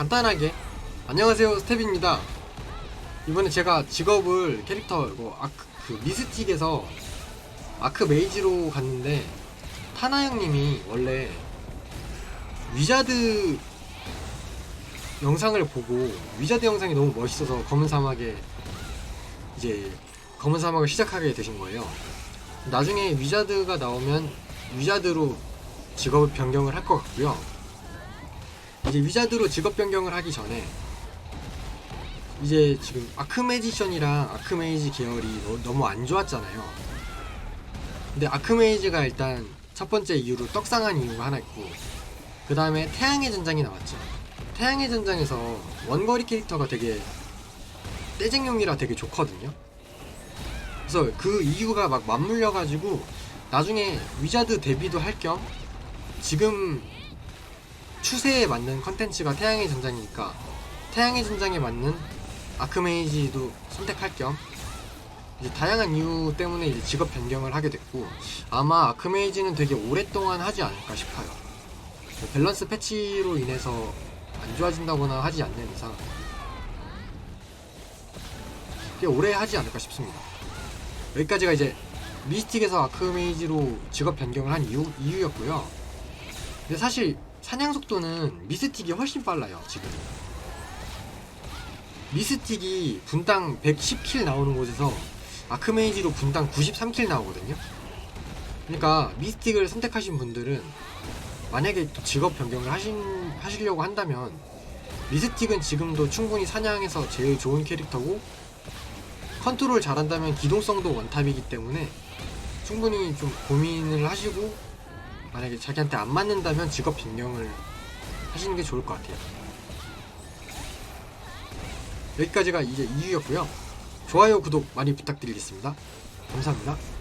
간단하게 안녕하세요 스텝입니다 이번에 제가 직업을 캐릭터 이거 아크 그 미스틱에서 아크 메이지로 갔는데 타나 형님이 원래 위자드 영상을 보고 위자드 영상이 너무 멋있어서 검은 사막에 이제 검은 사막을 시작하게 되신 거예요. 나중에 위자드가 나오면 위자드로 직업을 변경을 할 것 같고요. 이제 위자드로 직업 변경을 하기 전에 이제 지금 아크메지션이랑 아크메이지 계열이 너, 너무 안 좋았잖아요. 근데 아크메이지가 일단 첫 번째 이유로 떡상한 이유가 하나 있고 그 다음에 태양의 전장이 나왔죠. 태양의 전장에서 원거리 캐릭터가 되게 떼쟁용이라 되게 좋거든요. 그래서 그 이유가 막 맞물려가지고 나중에 위자드 데뷔도 할 겸 지금 추세에 맞는 컨텐츠가 태양의 전장이니까 태양의 전장에 맞는 아크메이지도 선택할 겸 다양한 이유 때문에 이제 직업 변경을 하게 됐고 아마 아크메이지는 되게 오랫동안 하지 않을까 싶어요. 밸런스 패치로 인해서 안 좋아진다거나 하지 않는 이상 꽤 오래 하지 않을까 싶습니다. 여기까지가 이제 미스틱에서 아크메이지로 직업 변경을 한 이유, 이유였고요. 근데 사실 사냥 속도는 미스틱이 훨씬 빨라요, 지금. 미스틱이 분당 110킬 나오는 곳에서 아크메이지로 분당 93킬 나오거든요. 그러니까 미스틱을 선택하신 분들은 만약에 또 직업 변경을 하신, 하시려고 한다면 미스틱은 지금도 충분히 사냥에서 제일 좋은 캐릭터고 컨트롤 잘한다면 기동성도 원탑이기 때문에 충분히 좀 고민을 하시고 만약에 자기한테 안 맞는다면 직업 변경을 하시는 게 좋을 것 같아요. 여기까지가 이제 이유였고요. 좋아요, 구독 많이 부탁드리겠습니다. 감사합니다.